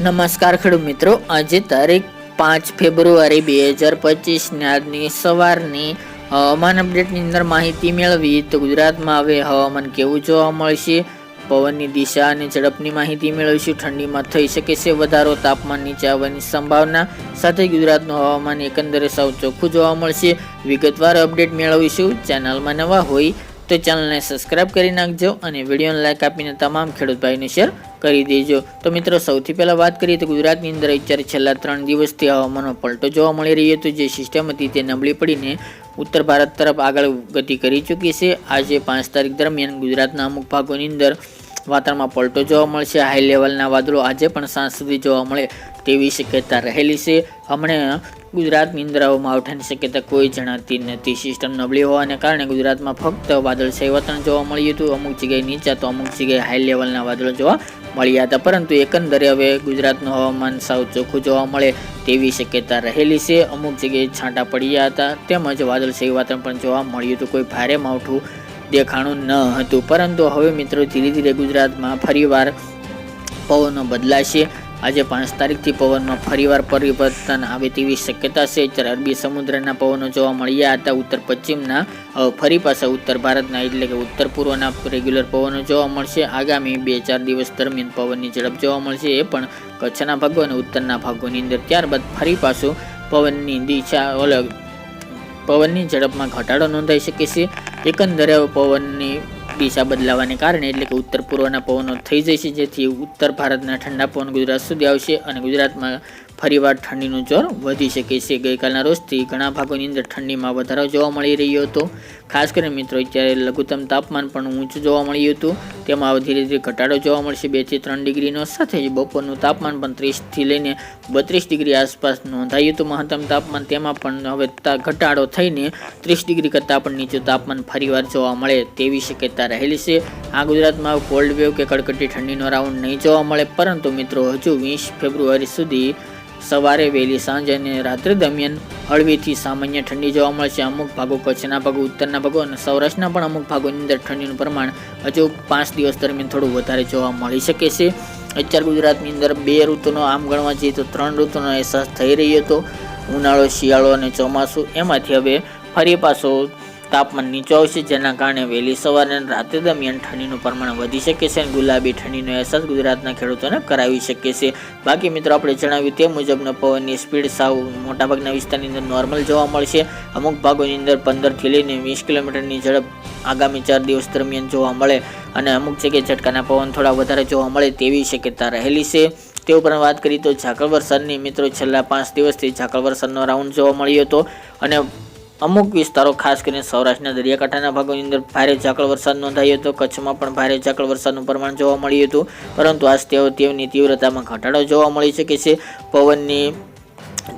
નમસ્કાર ખેડૂત મિત્રો. આજે તારીખ પાંચ ફેબ્રુઆરી બે હજાર પચીસની આજની સવારની હવામાન અપડેટની અંદર માહિતી મેળવી તો ગુજરાતમાં હવે હવામાન કેવું જોવા મળશે, પવનની દિશા અને ઝડપની માહિતી મેળવીશું. ઠંડીમાં થઈ શકે છે વધારો, તાપમાન નીચે આવવાની સંભાવના સાથે ગુજરાતનું હવામાન એકંદરે સાવ ચોખ્ખું જોવા મળશે. વિગતવાર અપડેટ મેળવીશું. ચેનલમાં નવા હોય તો ચેનલને સબસ્ક્રાઇબ કરી નાખજો અને વિડીયોને લાઇક આપીને તમામ ખેડૂત ભાઈને શેર કરી દેજો. તો મિત્રો, સૌથી પહેલાં વાત કરીએ તો ગુજરાતની અંદર અત્યારે છેલ્લા ત્રણ દિવસથી હવામાનનો પલટો જોવા મળી રહ્યો હતો જે સિસ્ટમ હતી તે નબળી પડીને ઉત્તર ભારત તરફ આગળ ગતિ કરી ચૂકી છે. આજે પાંચ તારીખ દરમિયાન ગુજરાતના અમુક ભાગોની અંદર વાતાવરણમાં પલટો જોવા મળશે. હાઈ લેવલના વાદળો આજે પણ સાંજ સુધી જોવા મળે. તેવી શક્યતા રહેલી છે. હમણાં ગુજરાતની અંદર આવઠાની શક્યતા કોઈ જણાતી નથી. સિસ્ટમ નબળી હોવાને કારણે ગુજરાતમાં ફક્ત વાદળછાયું વાતાવરણ જોવા મળ્યું હતું. અમુક જગ્યાએ નીચા તો અમુક જગ્યાએ હાઈ લેવલના વાદળો જોવા મળ્યા હતા. પરંતુ એકંદરે હવે ગુજરાતનું હવામાન સાવ ચોખ્ખું જોવા મળે તેવી શક્યતા રહેલી છે. અમુક જગ્યાએ છાંટા પડ્યા હતા. તેમજ વાદળછાયું વાતાવરણ પણ જોવા મળ્યું હતું. કોઈ ભારે માવઠું દેખાણું ન હતું. પરંતુ હવે મિત્રો ધીરે ધીરે ગુજરાતમાં ફરીવાર પવનો બદલાશે. આજે પાંચ તારીખથી પવનમાં ફરીવાર પરિવર્તન આવે તેવી શક્યતા છે. જ્યારે અરબી સમુદ્રના પવનો જોવા મળ્યા હતા, ઉત્તર પશ્ચિમના ફરી પાછા ઉત્તર ભારતના એટલે કે ઉત્તર પૂર્વના રેગ્યુલર પવનો જોવા મળશે. આગામી બે ચાર દિવસ દરમિયાન પવનની ઝડપ જોવા મળશે. એ પણ કચ્છના ભાગો અને ઉત્તરના ભાગોની અંદર. ત્યારબાદ ફરી પાછું પવનની દિશા અલગ, પવનની ઝડપમાં ઘટાડો નોંધાઈ શકે છે. એકંદરે પવનની દિશા બદલાવાને કારણે એટલે કે ઉત્તર પૂર્વના પવનો થઈ જશે, જેથી ઉત્તર ભારતના ઠંડા પવન ગુજરાત સુધી આવશે અને ગુજરાતમાં ફરીવાર ઠંડીનું જોર વધી શકે છે. ગઈકાલના રોજથી ઘણા ભાગોની અંદર ઠંડીમાં વધારો જોવા મળી રહ્યો હતો. ખાસ કરીને મિત્રો, અત્યારે લઘુત્તમ તાપમાન પણ ઊંચું જોવા મળ્યું હતું. તેમાં ધીરે ધીરે ઘટાડો જોવા મળશે. બેથી ત્રણ ડિગ્રીનો સાથે જ બપોરનું તાપમાન પણ ત્રીસથી લઈને બત્રીસ ડિગ્રી આસપાસ નોંધાયું હતું. મહત્તમ તાપમાન તેમાં પણ હવે ઘટાડો થઈને ત્રીસ ડિગ્રી કરતાં પણ નીચું તાપમાન ફરીવાર જોવા મળે તેવી શક્યતા રહેલી છે. આ ગુજરાતમાં કોલ્ડ વેવ કે કડકડી ઠંડીનો રાઉન્ડ નહીં જોવા મળે. પરંતુ મિત્રો, હજુ વીસ ફેબ્રુઆરી સુધી સવારે વહેલી સાંજ અને રાત્રે દરમિયાન હળવીથી સામાન્ય ઠંડી જોવા મળશે. અમુક ભાગો કચ્છના ભાગો, ઉત્તરના ભાગો અને સૌરાષ્ટ્રના પણ અમુક ભાગોની અંદર ઠંડીનું પ્રમાણ હજુ પાંચ દિવસ દરમિયાન થોડું વધારે જોવા મળી શકે છે. અત્યાર ગુજરાતની અંદર બે ઋતુનો આમ ગણવા જઈએ તો ત્રણ ઋતુનો અહેસાસ થઈ રહ્યો હતો. ઉનાળો, શિયાળો અને ચોમાસું. એમાંથી હવે ફરી પાછો તાપમાન નીચું આવશે જેના કારણે વહેલી સવારે અને રાત્રે દરમિયાન ઠંડીનું પ્રમાણ વધી શકે છે અને ગુલાબી ઠંડીનો અહેસાસ ગુજરાતના ખેડૂતોને કરાવી શકે છે. બાકી મિત્રો, આપણે જણાવ્યું તે મુજબનો પવનની સ્પીડ સાવ મોટાભાગના વિસ્તારની અંદર નોર્મલ જોવા મળશે. અમુક ભાગોની અંદર પંદરથી લઈને વીસ કિલોમીટરની ઝડપ આગામી ચાર દિવસ દરમિયાન જોવા મળે અને અમુક જગ્યાએ ઝટકાના પવન થોડા વધારે જોવા મળે તેવી શક્યતા રહેલી છે. તે ઉપરાંત વાત કરીએ તો ઝાકળ વરસાદની, મિત્રો, છેલ્લા પાંચ દિવસથી ઝાકળ વરસાદનો રાઉન્ડ જોવા મળ્યો હતો અને અમુક વિસ્તારો, ખાસ કરીને સૌરાષ્ટ્રના દરિયાકાંઠાના ભાગોની અંદર ભારે ઝાકળ વરસાદ નોંધાયો હતો. કચ્છમાં પણ ભારે ઝાકળ વરસાદનું પ્રમાણ જોવા મળ્યું હતું. પરંતુ આજ તેઓ તેની તીવ્રતામાં ઘટાડો જોવા મળી શકે છે. પવનની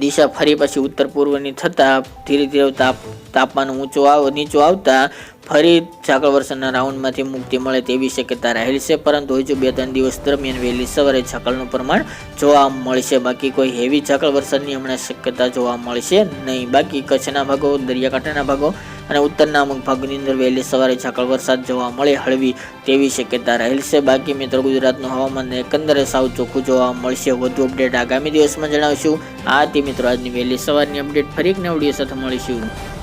દિશા ફરી પછી ઉત્તર પૂર્વની થતાં ધીરે ધીરે તાપ તાપમાન ઊંચો આવ, નીચું આવતા ફરી ઝાકળ વર્ષના રાઉન્ડમાંથી મુક્તિ મળે તેવી શક્યતા રહેલી છે. પરંતુ હજુ બે ત્રણ દિવસ દરમિયાન વહેલી સવારે ઝાકળનું પ્રમાણ જોવા મળશે. બાકી કોઈ હેવી ઝાકળ વરસાદની હમણાં શક્યતા જોવા મળશે નહીં. બાકી કચ્છના ભાગો, દરિયાકાંઠાના ભાગો અને ઉત્તરના અમુક ભાગોની અંદર વહેલી સવારે ઝાકળ વરસાદ જોવા મળે, હળવી તેવી શક્યતા રહેલ છે. બાકી મિત્રો, ગુજરાતનું હવામાન એકંદરે સાવ ચોખ્ખું જોવા મળશે. વધુ અપડેટ આગામી દિવસમાં જણાવશું. આ હતી મિત્રો, આજની વહેલી સવારની અપડેટ ફરી એક નવડીઓ સાથે મળીશું.